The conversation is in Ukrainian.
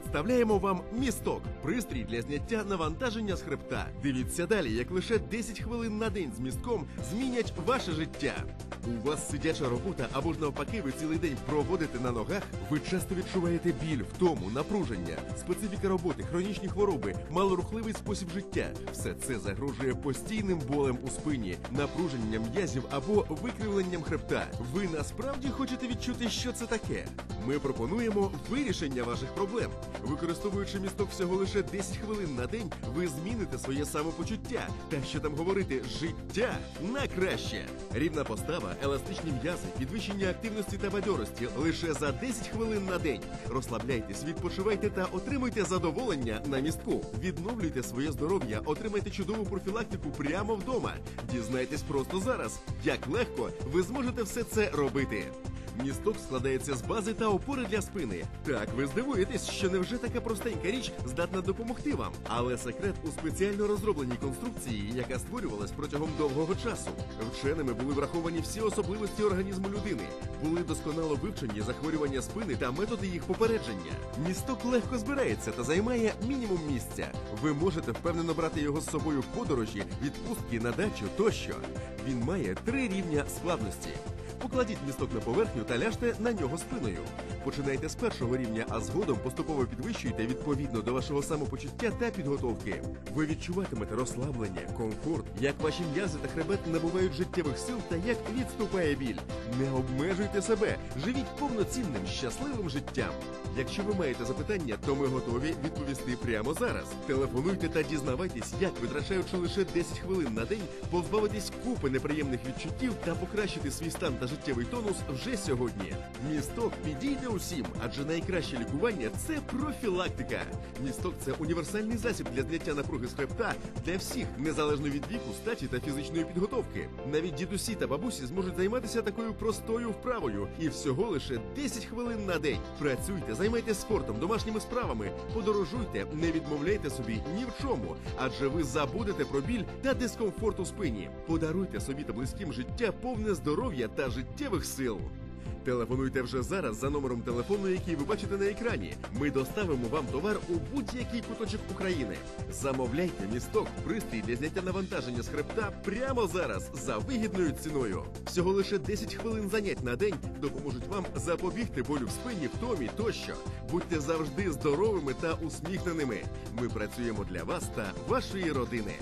Представляємо вам місток, пристрій для зняття навантаження з хребта. Дивіться далі, як лише 10 хвилин на день з містком змінять ваше життя. У вас сидяча робота або ж навпаки, ви цілий день проводите на ногах. Ви часто відчуваєте біль, втому, напруження, специфіка роботи, хронічні хвороби, малорухливий спосіб життя. Все це загрожує постійним болем у спині, напруженням м'язів або викривленням хребта. Ви насправді хочете відчути, що це таке? Ми пропонуємо вирішення ваших проблем. Використовуючи місток всього лише 10 хвилин на день, ви зміните своє самопочуття та що там говорити, життя на краще. Рівна постава, еластичні м'язи, підвищення активності та бадьорості лише за 10 хвилин на день. Розслабляйтесь, відпочивайте та отримуйте задоволення на містку. Відновлюйте своє здоров'я, отримайте чудову профілактику прямо вдома. Дізнайтесь просто зараз, як легко ви зможете все це робити. Місток складається з бази та опори для спини. Так, ви здивуєтесь, що невже така простенька річ здатна допомогти вам. Але секрет у спеціально розробленій конструкції, яка створювалась протягом довгого часу. Вченими були враховані всі особливості організму людини, були досконало вивчені захворювання спини та методи їх попередження. Місток легко збирається та займає мінімум місця. Ви можете впевнено брати його з собою в подорожі, відпустки на дачу тощо. Він має три рівня складності. Покладіть місток на поверхню та ляжте на нього спиною. Починайте з першого рівня, а згодом поступово підвищуйте відповідно до вашого самопочуття та підготовки. Ви відчуватимете розслаблення, комфорт, як ваші м'язи та хребет набувають життєвих сил та як відступає біль. Не обмежуйте себе, живіть повноцінним, щасливим життям. Якщо ви маєте запитання, то ми готові відповісти прямо зараз. Телефонуйте та дізнавайтесь, як витрачаючи лише 10 хвилин на день, позбавитись купи неприємних відчуттів та покращити свій стан та життєвий тонус вже сьогодні. Місток підійде усім, адже найкраще лікування це профілактика. Місток це універсальний засіб для зняття напруги з хребта для всіх, незалежно від віку, статі та фізичної підготовки. Навіть дідусі та бабусі зможуть займатися такою простою вправою і всього лише 10 хвилин на день. Працюйте, займайтеся спортом, домашніми справами, подорожуйте, не відмовляйте собі ні в чому, адже ви забудете про біль та дискомфорт у спині. Подаруйте собі та близьким життя повне здоров'я та життєвих сил. Телефонуйте вже зараз за номером телефону, який ви бачите на екрані. Ми доставимо вам товар у будь-який куточок України. Замовляйте місток, пристрій для зняття навантаження з хребта прямо зараз за вигідною ціною. Всього лише 10 хвилин занять на день допоможуть вам запобігти болю в спині, втомі тощо. Будьте завжди здоровими та усміхненими. Ми працюємо для вас та вашої родини.